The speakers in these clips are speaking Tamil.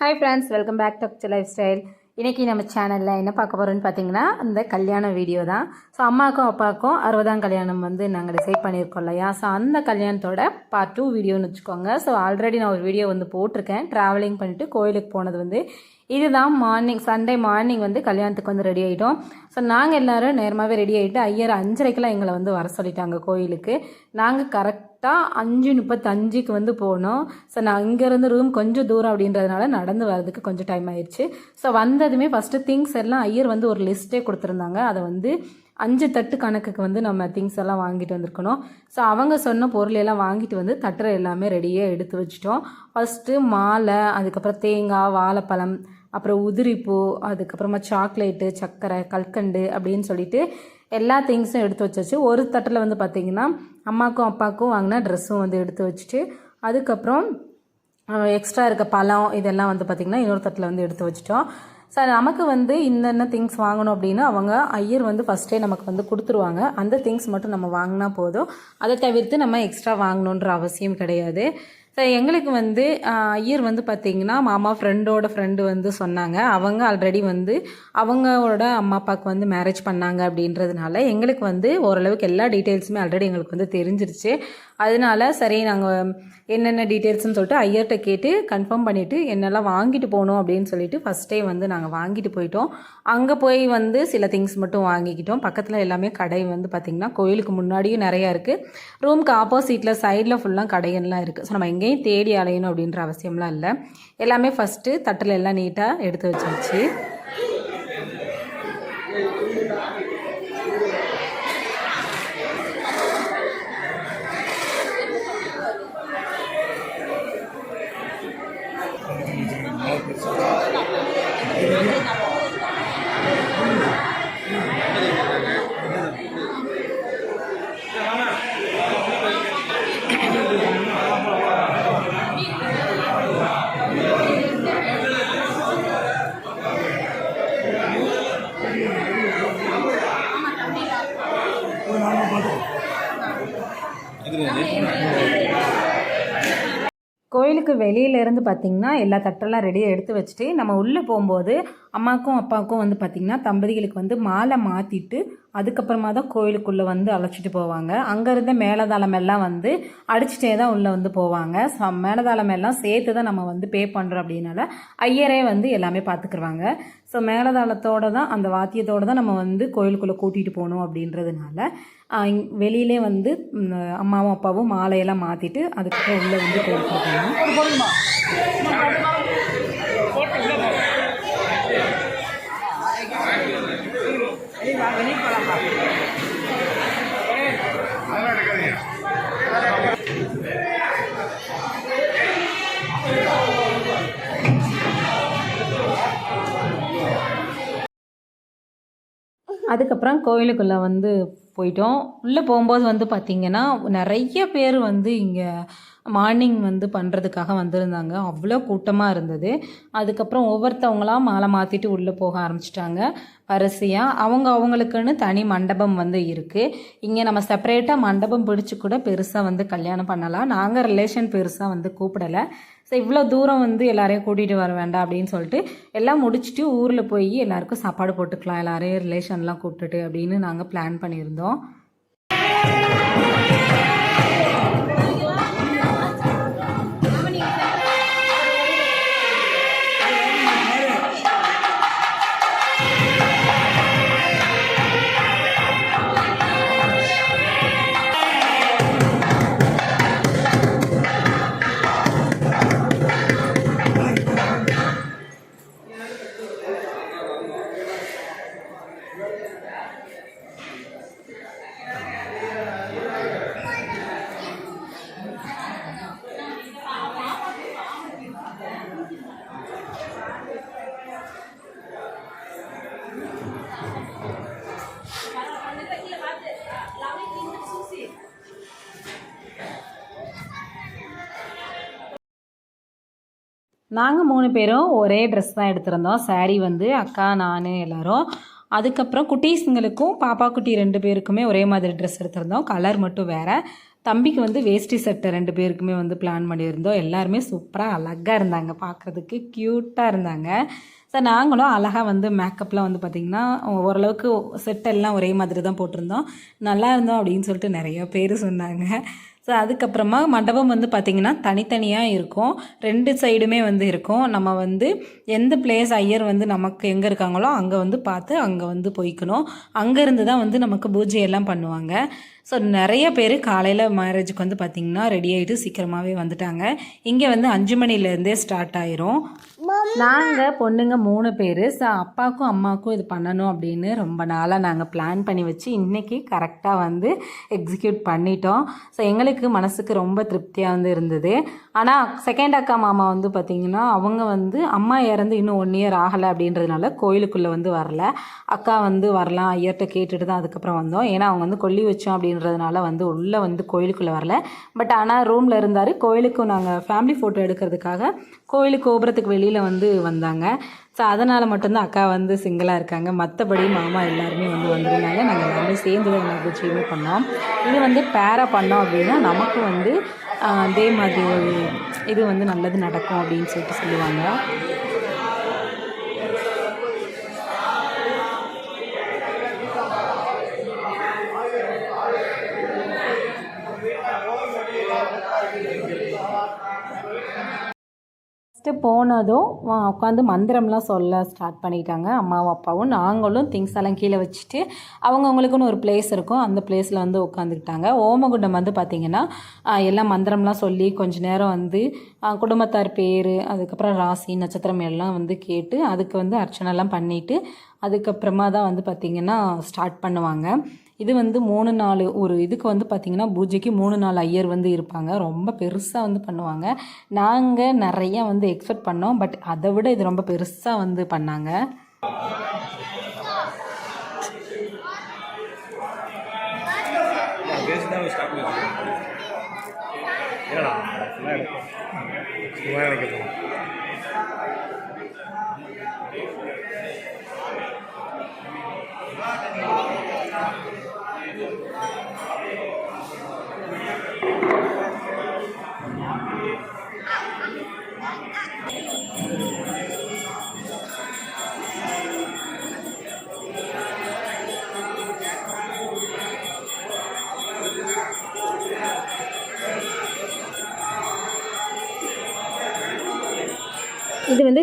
Hi friends welcome back to lifestyle இன்றைக்கி நம்ம சேனலில் என்ன பார்க்க போகிறோன்னு பார்த்தீங்கன்னா இந்த கல்யாண வீடியோ தான். ஸோ அம்மாவுக்கும் அப்பாவுக்கும் அறுபதாம் கல்யாணம் வந்து நாங்கள் டிசைட் பண்ணியிருக்கோம் இல்லையா? ஸோ அந்த கல்யாணத்தோட பார்ட் டூ வீடியோன்னு வச்சுக்கோங்க. ஸோ ஆல்ரெடி நான் ஒரு வீடியோ வந்து போட்டிருக்கேன். ட்ராவலிங் பண்ணிட்டு கோயிலுக்கு போனது வந்து இதுதான் மார்னிங் சண்டே மார்னிங் வந்து கல்யாணத்துக்கு வந்து ரெடி ஆகிட்டோம் ஸோ நாங்கள் எல்லோரும் நேரமாகவே ரெடி ஆகிட்டு ஐயர் அஞ்சரைக்கெல்லாம் எங்களை வந்து வர சொல்லிட்டாங்க கோயிலுக்கு. நாங்கள் கரெக்ட் கரெக்டாக அஞ்சு முப்பத்தஞ்சுக்கு வந்து போனோம். ஸோ நான் இங்கேருந்து ரூம் கொஞ்சம் தூரம் அப்படின்றதுனால நடந்து வரதுக்கு கொஞ்சம் டைம் ஆயிடுச்சு. ஸோ வந்ததுமே ஃபஸ்ட்டு திங்ஸ் எல்லாம் ஐயர் வந்து ஒரு லிஸ்ட்டே கொடுத்துருந்தாங்க. அதை வந்து அஞ்சு தட்டு கணக்குக்கு வந்து நம்ம திங்ஸ் எல்லாம் வாங்கிட்டு வந்திருக்கணும். ஸோ அவங்க சொன்ன பொருள் எல்லாம் வாங்கிட்டு வந்து தட்டுற எல்லாமே ரெடியாக எடுத்து வச்சிட்டோம். ஃபஸ்ட்டு மாலை அதுக்கப்புறம் தேங்காய் வாழைப்பழம் அப்புறம் உதிரிப்பூ அதுக்கப்புறமா சாக்லேட்டு சர்க்கரை கல்கண்டு அப்படின்னு சொல்லிட்டு எல்லா திங்ஸும் எடுத்து வச்சாச்சு. ஒரு தட்டில் வந்து பார்த்திங்கன்னா அம்மாக்கும் அப்பாவுக்கும் வாங்கின ட்ரெஸ்ஸும் வந்து எடுத்து வச்சுட்டு அதுக்கப்புறம் எக்ஸ்ட்ரா இருக்க பழம் இதெல்லாம் வந்து பார்த்திங்கன்னா இன்னொரு தட்டில் வந்து எடுத்து வச்சிட்டோம். சார் நமக்கு வந்து இன்னென்ன திங்ஸ் வாங்கணும் அப்படின்னு அவங்க ஐயர் வந்து ஃபஸ்ட்டே நமக்கு வந்து கொடுத்துருவாங்க. அந்த திங்ஸ் மட்டும் நம்ம வாங்கினா போதும். அதை தவிர்த்து நம்ம எக்ஸ்ட்ரா வாங்கணுன்ற அவசியம் கிடையாது. எங்களுக்கு வந்து ஐயர் வந்து பார்த்திங்கன்னா மாமா ஃப்ரெண்டோட ஃப்ரெண்டு வந்து சொன்னாங்க. அவங்க ஆல்ரெடி வந்து அவங்களோட அம்மா அப்பாவுக்கு வந்து மேரேஜ் பண்ணாங்க அப்படின்றதுனால எங்களுக்கு வந்து ஓரளவுக்கு எல்லா டீட்டெயில்ஸுமே ஆல்ரெடி எங்களுக்கு வந்து தெரிஞ்சிருச்சு. அதனால சரி நாங்கள் என்னென்ன டீட்டெயில்ஸ்னு சொல்லிட்டு ஐயர்கிட்ட கேட்டு கன்ஃபார்ம் பண்ணிவிட்டு என்னெல்லாம் வாங்கிட்டு போகணும் அப்படின்னு சொல்லிட்டு ஃபஸ்ட்டே வந்து நாங்கள் வாங்கிட்டு போயிட்டோம். அங்கே போய் வந்து சில திங்ஸ் மட்டும் வாங்கிக்கிட்டோம். பக்கத்தில் எல்லாமே கடை வந்து பார்த்திங்கன்னா கோயிலுக்கு முன்னாடியும் நிறையா இருக்குது ரூம்க்கு ஆப்போசிட்டில் சைடில் ஃபுல்லாக கடைகள்லாம் இருக்குது ஸோ நம்ம எங்கேயும் தேடி அலையணும் அப்படின்ற அவசியம்லாம் இல்லை. எல்லாமே ஃபஸ்ட்டு தட்டில் எல்லாம் நீட்டாக எடுத்து வச்சாச்சு. வெளியில வெளியிலேருந்து பார்த்திங்கன்னா எல்லா தட்டெல்லாம் ரெடியாக எடுத்து வச்சுட்டு நம்ம உள்ளே போகும்போது அம்மாக்கும் அப்பாவுக்கும் வந்து பார்த்திங்கன்னா தம்பதிகளுக்கு வந்து மாலை மாற்றிட்டு அதுக்கப்புறமா தான் கோயிலுக்குள்ளே வந்து அழைச்சிட்டு போவாங்க. அங்கேருந்த மேலதாளம் எல்லாம் வந்து அடிச்சுட்டே தான் உள்ளே வந்து போவாங்க. ஸோ மேலதாளம் எல்லாம் சேர்த்து தான் நம்ம வந்து பே பண்ணுறோம் அப்படின்னால ஐயரே வந்து எல்லாமே பார்த்துக்குருவாங்க ஸோ மேலதாளத்தோடு தான் அந்த வாத்தியத்தோடு தான் நம்ம வந்து கோயிலுக்குள்ளே கூட்டிகிட்டு போகணும் அப்படின்றதுனால வெளியிலே வந்து அம்மாவும் அப்பாவும் மாலையெல்லாம் மாற்றிட்டு அதுக்கப்புறம் உள்ளே வந்து கோயிலுக்கு போகணும். அதுக்கப்புறம் கோயிலுக்குள்ளே வந்து போயிட்டோம். உள்ளே போகும்போது வந்து பார்த்திங்கன்னா நிறைய பேர் வந்து இங்கே மார்னிங் வந்து பண்ணுறதுக்காக வந்திருந்தாங்க. அவ்வளோ கூட்டமாக இருந்தது. அதுக்கப்புறம் ஒவ்வொருத்தவங்களாம் மாலை மாற்றிட்டு உள்ளே போக ஆரம்பிச்சிட்டாங்க. வரிசையாக அவங்க அவங்களுக்குன்னு தனி மண்டபம் வந்து இருக்குது இங்கே நம்ம செப்பரேட்டாக மண்டபம் பிடிச்சி கூட பெருசாக வந்து கல்யாணம் பண்ணலாம். நாங்கள் ரிலேஷன் பெருசாக வந்து கூப்பிடலை. ஸோ இவ்வளோ தூரம் வந்து எல்லாரையும் கூட்டிகிட்டு வர வேண்டாம் அப்படின்னு சொல்லிட்டு எல்லாம் முடிச்சுட்டு ஊரில் போய் எல்லாருக்கும் சாப்பாடு போட்டுக்கலாம். எல்லாரையும் ரிலேஷன்லாம் கூப்பிட்டுட்டு அப்படின்னு நாங்கள் பிளான் பண்ணியிருந்தோம். நாங்கள் மூணு பேரும் ஒரே ட்ரெஸ் தான் எடுத்திருந்தோம். சாரீ வந்து அக்கா நான் எல்லோரும். அதுக்கப்புறம் குட்டீஸுங்களுக்கும் பாப்பா குட்டி ரெண்டு பேருக்குமே ஒரே மாதிரி ட்ரெஸ் எடுத்திருந்தோம். கலர் மட்டும் வேறு. தம்பிக்கு வந்து வேஷ்டி சட்டை ரெண்டு பேருக்குமே வந்து பிளான் பண்ணியிருந்தோம். எல்லாருமே சூப்பராக அழகாக இருந்தாங்க. பார்க்குறதுக்கு க்யூட்டாக இருந்தாங்க. சார் நாங்களும் அழகாக வந்து மேக்கப்லாம் வந்து பார்த்திங்கன்னா ஓரளவுக்கு செட்டெல்லாம் ஒரே மாதிரி தான் போட்டிருந்தோம். நல்லா இருந்தோம் அப்படின்னு சொல்லிட்டு நிறைய பேர் சொன்னாங்க. ஸோ அதுக்கப்புறமா மண்டபம் வந்து பார்த்திங்கன்னா தனித்தனியாக இருக்கும். ரெண்டு சைடுமே வந்து இருக்கும். நம்ம வந்து எந்த பிளேஸ் ஐயர் வந்து நமக்கு எங்கே இருக்காங்களோ அங்கே வந்து பார்த்து அங்கே வந்து போய்க்கணும். அங்கேருந்து தான் வந்து நமக்கு பூஜை எல்லாம் பண்ணுவாங்க. ஸோ நிறைய பேர் காலையில் மேரேஜுக்கு வந்து பார்த்திங்கன்னா ரெடி ஆகிட்டு சீக்கிரமாகவே வந்துட்டாங்க. இங்கே வந்து அஞ்சு மணிலேருந்தே ஸ்டார்ட் ஆயிரும். நாங்கள் பொண்ணுங்க மூணு பேர் ஸோ அப்பாவுக்கும் அம்மாவுக்கும் இது பண்ணணும் அப்படின்னு ரொம்ப நாளாக நாங்கள் பிளான் பண்ணி வச்சு இன்றைக்கி கரெக்டாக வந்து எக்ஸிக்யூட் பண்ணிட்டோம். ஸோ எங்களுக்கு மனசுக்கு ரொம்ப திருப்தியாக வந்து இருந்தது. ஆனால் செகண்ட் அக்கா மாமா வந்து பார்த்திங்கன்னா அவங்க வந்து அம்மா இறந்து இன்னும் ஒன் இயர் ஆகலை அப்படின்றதுனால கோயிலுக்குள்ளே வந்து வரல. அக்கா வந்து வரலாம் ஐயர்கிட்ட கேட்டுட்டு தான் அதுக்கப்புறம் வந்தோம். ஏன்னா அவங்க வந்து கொல்லி வச்சோம் அப்படின்றதுனால வந்து உள்ளே வந்து கோயிலுக்குள்ளே வரல. பட் ஆனால் ரூமில் இருந்தார். கோயிலுக்கு நாங்கள் ஃபேமிலி ஃபோட்டோ எடுக்கிறதுக்காக கோயிலுக்கு கோபுரத்துக்கு வெளியில் வந்து வந்தாங்க. ஸோ அதனால் மட்டும்தான் அக்கா வந்து சிங்கிளாக இருக்காங்க. மற்றபடி மாமா எல்லாருமே வந்து வந்திருந்தாங்க. நாங்கள் எல்லாருமே சேர்ந்து தான் எல்லா பூச்சியுமே பண்ணோம். இது வந்து பேரா பண்ணோம் அப்படின்னா நமக்கு வந்து அதே மாதிரி ஒரு இது வந்து நல்லது நடக்கும் அப்படின்னு சொல்லிட்டு சொல்லுவாங்க. ஃபஸ்ட்டு போனதும் உட்காந்து மந்திரம்லாம் சொல்ல ஸ்டார்ட் பண்ணிட்டாங்க. அம்மாவும் அப்பாவும் நாங்களும் திங்ஸ் எல்லாம் கீழே வச்சுட்டு அவங்கவுங்களுக்குன்னு ஒரு பிளேஸ் இருக்கும். அந்த பிளேஸில் வந்து உட்காந்துக்கிட்டாங்க ஓமகுண்டம் வந்து பார்த்திங்கன்னா எல்லாம் மந்திரம்லாம் சொல்லி கொஞ்ச நேரம் வந்து குடும்பத்தார் பேர் அதுக்கப்புறம் ராசி நட்சத்திரம் எல்லாம் வந்து கேட்டு அதுக்கு வந்து அர்ச்சனைலாம் பண்ணிவிட்டு அதுக்கப்புறமா தான் வந்து பார்த்திங்கன்னா ஸ்டார்ட் பண்ணுவாங்க. இது வந்து மூணு நாலு ஒரு இதுக்கு வந்து பார்த்திங்கன்னா பூஜைக்கு மூணு நாலு ஐயர் வந்து இருப்பாங்க. ரொம்ப பெருசாக வந்து பண்ணுவாங்க. நாங்கள் நிறைய வந்து எக்ஸ்பெக்ட் பண்ணோம். பட் அதை விட இது ரொம்ப பெருசாக வந்து பண்ணாங்க. பேசிதான்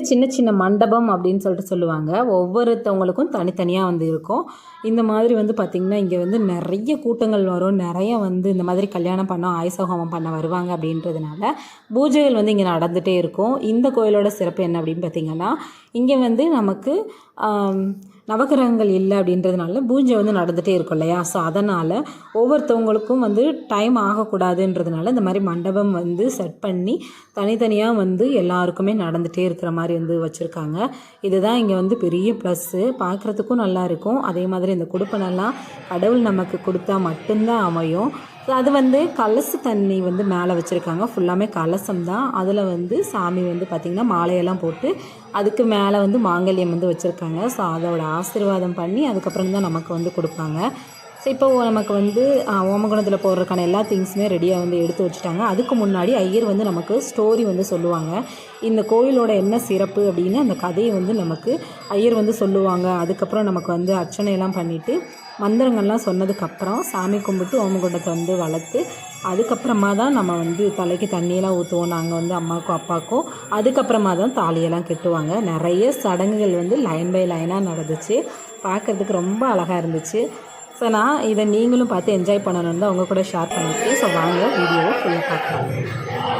சின்ன சின்ன மண்டபம் அப்படின்னு சொல்லிட்டு சொல்லுவாங்க. ஒவ்வொருத்தவங்களுக்கும் தனித்தனியாக வந்து இருக்கும். இந்த மாதிரி வந்து பார்த்திங்கன்னா இங்கே வந்து நிறைய கூட்டங்கள் வரும். நிறைய வந்து இந்த மாதிரி கல்யாணம் பண்ண ஆயுசஹோமம் பண்ண வருவாங்க அப்படின்றதுனால பூஜைகள் வந்து இங்கே நடந்துகிட்டே இருக்கும். இந்த கோயிலோட சிறப்பு என்ன அப்படின்னு பார்த்திங்கன்னா இங்கே வந்து நமக்கு நவகிரகங்கள் இல்லை அப்படின்றதுனால பூஜை வந்து நடந்துகிட்டே இருக்கும் இல்லையா? ஸோ அதனால் ஒவ்வொருத்தவங்களுக்கும் வந்து டைம் ஆகக்கூடாதுன்றதுனால இந்த மாதிரி மண்டபம் வந்து செட் பண்ணி தனித்தனியாக வந்து எல்லாருக்குமே நடந்துகிட்டே இருக்கிற மாதிரி வந்து வச்சுருக்காங்க. இதுதான் இங்கே வந்து பெரிய ப்ளஸ்ஸு பார்க்குறதுக்கும் நல்லா இருக்கும். அதே மாதிரி இந்த கொடுப்பனெல்லாம் கடவுள் நமக்கு கொடுத்தா மட்டும்தான் அமையும். அது வந்து கலசு தண்ணி வந்து மேலே வச்சுருக்காங்க. ஃபுல்லாமே கலசம் தான் அதில் வந்து சாமி வந்து பார்த்திங்கன்னா மாலையெல்லாம் போட்டு அதுக்கு மேலே வந்து மாங்கல்யம் வந்து வச்சுருக்காங்க. ஸோ அதோட ஆசீர்வாதம் பண்ணி அதுக்கப்புறம் தான் நமக்கு வந்து கொடுப்பாங்க. ஸோ இப்போ நமக்கு வந்து ஓமகுணத்தில் போடுறதுக்கான எல்லா திங்ஸுமே ரெடியாக வந்து எடுத்து வச்சுட்டாங்க. அதுக்கு முன்னாடி ஐயர் வந்து நமக்கு ஸ்டோரி வந்து சொல்லுவாங்க. இந்த கோயிலோட என்ன சிறப்பு அப்படின்னு அந்த கதையை வந்து நமக்கு ஐயர் வந்து சொல்லுவாங்க. அதுக்கப்புறம் நமக்கு வந்து அர்ச்சனையெல்லாம் பண்ணிவிட்டு மந்திரங்கள்லாம் சொன்னதுக்கப்புறம் சாமி கும்பிட்டு ஓமகுண்டத்தை வந்து வளர்த்து அதுக்கப்புறமா தான் நம்ம வந்து தலைக்கு தண்ணியெல்லாம் ஊற்றுவோம் நாங்கள் வந்து அம்மாவுக்கும் அப்பாவுக்கும். அதுக்கப்புறமா தான் தாலியெல்லாம் கெட்டுவாங்க. நிறைய சடங்குகள் வந்து லைன் பை லைனாக நடந்துச்சு. பார்க்குறதுக்கு ரொம்ப அழகாக இருந்துச்சு. ஸோ நான் இதை நீங்களும் பார்த்து என்ஜாய் பண்ணணும்னு தான் உங்கள் கூட ஷேர் பண்ணியிருக்கேன். ஸோ வாங்க வீடியோவை ஃபுல்லாக பார்க்கலாம்.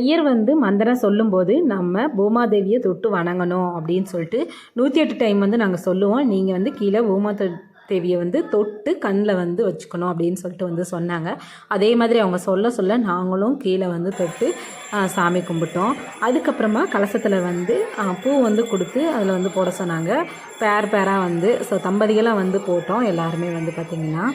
ஐயர் வந்து மந்திரம் சொல்லும்போது நம்ம பூமாதேவியை தொட்டு வணங்கணும் அப்படின்னு சொல்லிட்டு நூற்றி எட்டு டைம் வந்து நாங்கள் சொல்லுவோம். நீங்கள் வந்து கீழே பூமா தேவியை வந்து தொட்டு கண்ணில் வந்து வச்சுக்கணும் அப்படின்னு சொல்லிட்டு வந்து சொன்னாங்க. அதே மாதிரி அவங்க சொல்ல சொல்ல நாங்களும் கீழே வந்து தொட்டு சாமி கும்பிட்டோம். அதுக்கப்புறமா கலசத்தில் வந்து பூ வந்து கொடுத்து அதில் வந்து போட சொன்னாங்க. பேர் பேராக வந்து ஸோ தம்பதிகளாக வந்து போட்டோம். எல்லாருமே வந்து பார்த்திங்கன்னா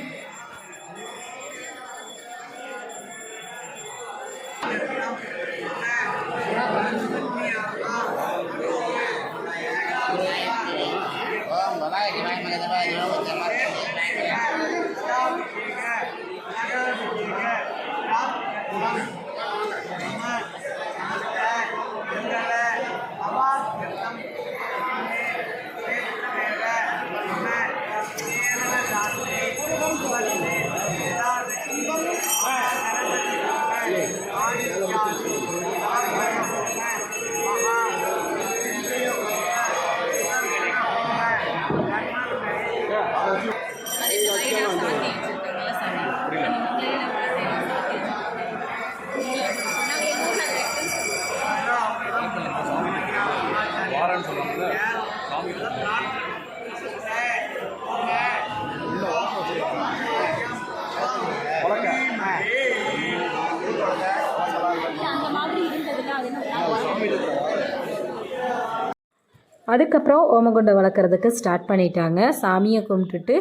அதுக்கப்புறம் ஓமகுண்டை வளர்க்குறதுக்கு ஸ்டார்ட் பண்ணிட்டாங்க. சாமியை கும்பிட்டுட்டு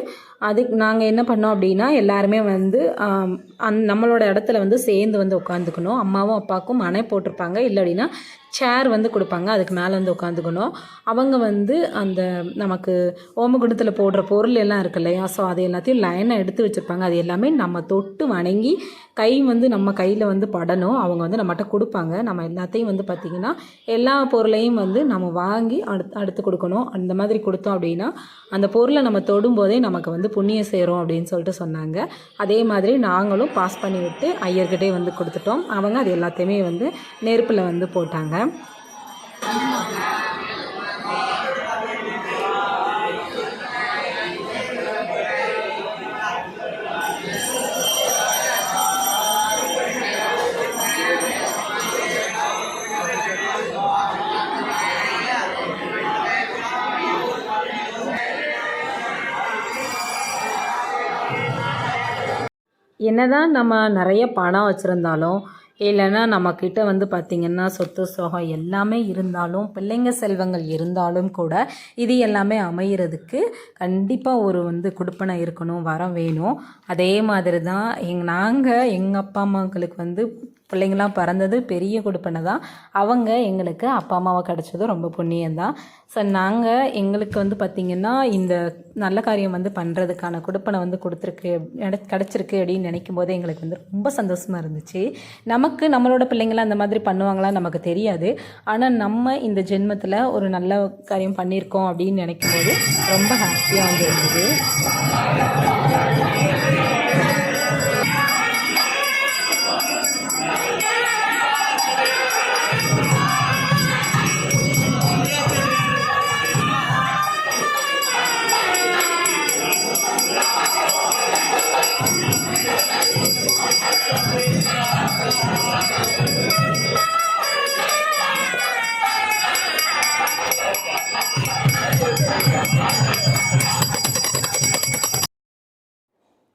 அதுக்கு நாங்கள் என்ன பண்ணோம் அப்படின்னா எல்லாருமே வந்து அந் நம்மளோட இடத்துல வந்து சேர்ந்து வந்து உட்காந்துக்கணும் அம்மாவும் அப்பாவுக்கும் மனை போட்டிருப்பாங்க. இல்லை அப்படின்னா சேர் வந்து கொடுப்பாங்க. அதுக்கு மேலே வந்து உட்காந்துக்கணும் அவங்க வந்து அந்த நமக்கு ஓமகுணத்தில் போடுற பொருள் எல்லாம் இருக்கு இல்லையா? ஸோ அது எல்லாத்தையும் லைனாக எடுத்து வச்சுருப்பாங்க. அது எல்லாமே நம்ம தொட்டு வணங்கி கை வந்து நம்ம கையில் வந்து படணும். அவங்க வந்து நம்மகிட்ட கொடுப்பாங்க. நம்ம எல்லாத்தையும் வந்து பார்த்திங்கன்னா எல்லா பொருளையும் வந்து நம்ம வாங்கி அடுத்து அடுத்து கொடுக்கணும். அந்த மாதிரி கொடுத்தோம் அப்படின்னா அந்த பொருளை நம்ம தொடும்போதே நமக்கு வந்து புண்ணியம் சேரும் அப்படின்னு சொல்லிட்டு சொன்னாங்க. அதே மாதிரி நாங்களும் பாஸ் பண்ணி விட்டு ஐயர்கிட்டே வந்து கொடுத்துட்டோம். அவங்க அது எல்லாத்தையுமே வந்து நெருப்பில் வந்து போட்டாங்க. என்னதான் நம்ம நிறைய பணம் வச்சுருந்தாலும் இல்லைன்னா நம்மக்கிட்ட வந்து பார்த்திங்கன்னா சொத்து சுகம் எல்லாமே இருந்தாலும் பிள்ளைங்க செல்வங்கள் இருந்தாலும் கூட இது எல்லாமே அமையிறதுக்கு கண்டிப்பாக ஒரு வந்து கொடுப்பனை இருக்கணும் வரம் வேணும். அதே மாதிரி தான் எங் நாங்கள் எங்கள் அப்பா அம்மாக்களுக்கு வந்து பிள்ளைங்களாம் பிறந்தது பெரிய கொடுப்பனை தான் அவங்க எங்களுக்கு அப்பா அம்மாவை கிடச்சதும் ரொம்ப புண்ணியம்தான். ஸோ நாங்கள் எங்களுக்கு வந்து பார்த்திங்கன்னா இந்த நல்ல காரியம் வந்து பண்ணுறதுக்கான கொடுப்பனை வந்து கொடுத்துருக்கு கிடச்சிருக்கு அப்படின்னு நினைக்கும் போது எங்களுக்கு வந்து ரொம்ப சந்தோஷமாக இருந்துச்சு. நமக்கு நம்மளோட பிள்ளைங்களாம் அந்த மாதிரி பண்ணுவாங்களா நமக்கு தெரியாது. ஆனால் நம்ம இந்த ஜென்மத்தில் ஒரு நல்ல காரியம் பண்ணியிருக்கோம் அப்படின்னு நினைக்கும் போது ரொம்ப ஹாப்பியாக வந்து இருந்தது.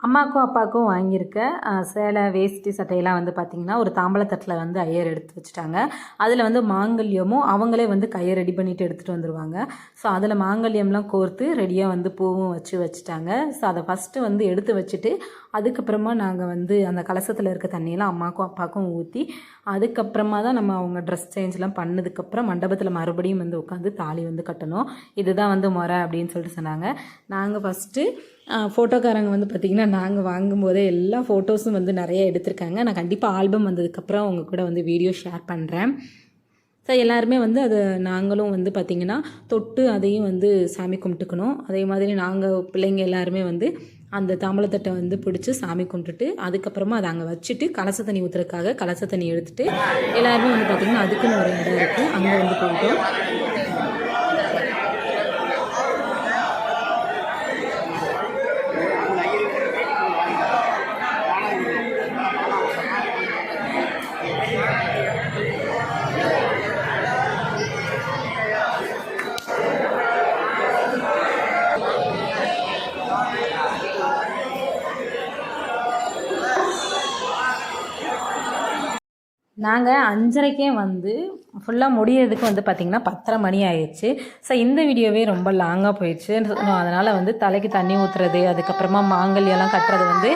அம்மாக்கும் அப்பாவுக்கும் வாங்கியிருக்க சேலை வேஷ்டி சட்டையெல்லாம் வந்து பார்த்திங்கன்னா ஒரு தாம்பளத்தட்டில் வந்து ஐயர் எடுத்து வச்சுட்டாங்க. அதில் வந்து மாங்கல்யமும் அவங்களே வந்து கையை ரெடி பண்ணிவிட்டு எடுத்துகிட்டு வந்துடுவாங்க ஸோ அதில் மாங்கல்யம்லாம் கோர்த்து ரெடியாக வந்து பூவும் வச்சு வச்சுட்டாங்க. ஸோ அதை ஃபஸ்ட்டு வந்து எடுத்து வச்சுட்டு அதுக்கப்புறமா நாங்கள் வந்து அந்த கலசத்தில் இருக்க தண்ணியெல்லாம் அம்மாக்கும் அப்பாவுக்கும் ஊற்றி அதுக்கப்புறமா தான் நம்ம அவங்க ட்ரெஸ் சேஞ்ச்லாம் பண்ணதுக்கப்புறம் மண்டபத்தில் மறுபடியும் வந்து உட்காந்து தாலி வந்து கட்டணும். இதுதான் வந்து முறை அப்படின்னு சொல்லிட்டு சொன்னாங்க. நாங்கள் ஃபஸ்ட்டு ஃபோட்டோக்காரங்க வந்து பார்த்திங்கன்னா நாங்கள் வாங்கும்போதே எல்லா ஃபோட்டோஸும் வந்து நிறைய எடுத்திருக்காங்க. நான் கண்டிப்பாக ஆல்பம் வந்ததுக்கப்புறம் அவங்க கூட வந்து வீடியோ ஷேர் பண்ணுறேன் ஸோ எல்லாருமே வந்து அதை நாங்களும் வந்து பார்த்திங்கன்னா தொட்டு அதையும் வந்து சாமி கும்பிட்டுக்கணும். அதே மாதிரி நாங்கள் பிள்ளைங்க எல்லாருமே வந்து அந்த தாம்பளத்தட்டை வந்து பிடிச்சி சாமி கும்பிட்டுட்டு அதுக்கப்புறமா அதை அங்கே வச்சுட்டு கலச தண்ணி ஊற்றுறதுக்காக கலச தண்ணி எடுத்துட்டு எல்லாருமே வந்து பார்த்திங்கன்னா அதுக்குன்னு ஒரு இடம் இருக்குது அங்கே வந்து போயிட்டோம். நாங்கள் அஞ்சரைக்கே வந்து ஃபுல்லாக முடியறதுக்கு வந்து பார்த்திங்கன்னா பத்தரை மணி ஆயிடுச்சு ஸோ இந்த வீடியோவே ரொம்ப லாங்காக போயிடுச்சு அதனால் வந்து தலைக்கு தண்ணி ஊற்றுறது அதுக்கப்புறமா மாங்கல்யெல்லாம் கட்டுறது வந்து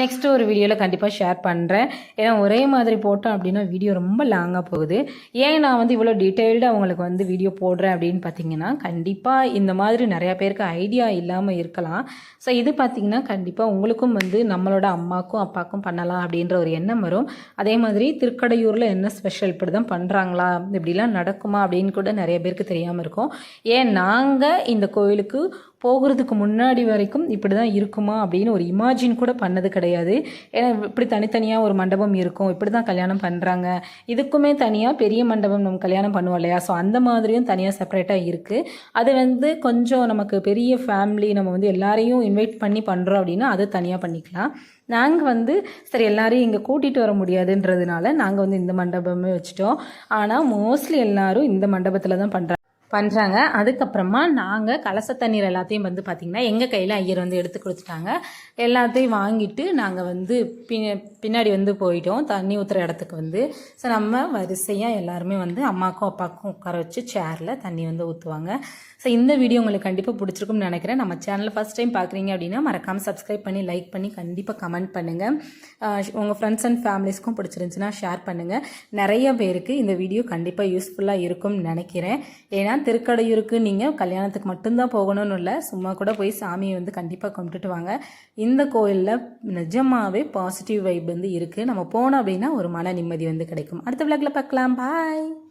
நெக்ஸ்ட்டு ஒரு வீடியோவில் கண்டிப்பாக ஷேர் பண்ணுறேன் ஏன்னா ஒரே மாதிரி போட்டோம் அப்படின்னா வீடியோ ரொம்ப லாங்காக போகுது. ஏன் நான் வந்து இவ்வளோ டீட்டெயில்டாக அவங்களுக்கு வந்து வீடியோ போடுறேன் அப்படின்னு பார்த்தீங்கன்னா கண்டிப்பாக இந்த மாதிரி நிறையா பேருக்கு ஐடியா இல்லாமல் இருக்கலாம். ஸோ இது பார்த்திங்கன்னா கண்டிப்பாக உங்களுக்கும் வந்து நம்மளோட அம்மாக்கும் அப்பாக்கும் பண்ணலாம் அப்படின்ற ஒரு எண்ணம் வரும். அதே மாதிரி திருக்கடையூரில் என்ன ஸ்பெஷல் இப்படி தான் பண்ணுறாங்களா இப்படிலாம் நடக்குமா அப்படின்னு கூட நிறைய பேருக்கு தெரியாமல் இருக்கும். ஏன் நாங்கள் இந்த கோயிலுக்கு போகிறதுக்கு முன்னாடி வரைக்கும் இப்படி தான் இருக்குமா அப்படின்னு ஒரு இமேஜின் கூட பண்ணது கிடையாது. ஏன்னா இப்படி தனித்தனியாக ஒரு மண்டபம் இருக்கும். இப்படி தான் கல்யாணம் பண்ணுறாங்க இதுக்குமே தனியாக பெரிய மண்டபம் நம்ம கல்யாணம் பண்ணுவோம் இல்லையா? ஸோ அந்த மாதிரியும் தனியாக செப்பரேட்டாக இருக்குது அது வந்து கொஞ்சம் நமக்கு பெரிய ஃபேமிலி நம்ம வந்து எல்லாரையும் இன்வைட் பண்ணி பண்ணுறோம் அப்படின்னா அது தனியாக பண்ணிக்கலாம். நாங்கள் வந்து சரி எல்லாரையும் இங்கே கூட்டிகிட்டு வர முடியாதுன்றதுனால நாங்கள் வந்து இந்த மண்டபமே வச்சுட்டோம். ஆனால் மோஸ்ட்லி எல்லாரும் இந்த மண்டபத்தில் தான் பண்ணுறாங்க பண்ணுறாங்க அதுக்கப்புறமா நாங்கள் கலச தண்ணீர் எல்லாத்தையும் வந்து பார்த்திங்கன்னா எங்கள் கையில் ஐயர் வந்து எடுத்து கொடுத்துட்டாங்க. எல்லாத்தையும் வாங்கிட்டு நாங்கள் வந்து பின் பின்னாடி வந்து போயிட்டோம். தண்ணி ஊற்றுற இடத்துக்கு வந்து. ஸோ நம்ம வரிசையாக எல்லாருமே வந்து அம்மாக்கும் அப்பாவுக்கும் உட்கார வச்சு சேரில் தண்ணி வந்து ஊற்றுவாங்க ஸோ இந்த வீடியோ உங்களுக்கு கண்டிப்பாக பிடிச்சிருக்கும்னு நினைக்கிறேன். நம்ம சேனலை ஃபஸ்ட் டைம் பார்க்குறீங்க அப்படின்னா மறக்காமல் சப்ஸ்கிரைப் பண்ணி லைக் பண்ணி கண்டிப்பாக கமெண்ட் பண்ணுங்கள் உங்கள் ஃப்ரெண்ட்ஸ் அண்ட் ஃபேமிலிஸ்க்கும் பிடிச்சிருந்துச்சுன்னா ஷேர் பண்ணுங்கள் நிறைய பேருக்கு இந்த வீடியோ கண்டிப்பாக யூஸ்ஃபுல்லாக இருக்கும்னு நினைக்கிறேன். ஏன்னா திருக்கடையூருக்கு நீங்கள் கல்யாணத்துக்கு மட்டும்தான் போகணும்னு இல்லை. சும்மா கூட போய் சாமியை வந்து கண்டிப்பாக கும்பிட்டுட்டு வாங்க. இந்த கோயிலில் நிஜமாகவே பாசிட்டிவ் வைப் வந்து இருக்குது நம்ம போனோம் அப்படின்னா ஒரு மன நிம்மதி வந்து கிடைக்கும். அடுத்த விளக்கில் பார்க்கலாம். பாய்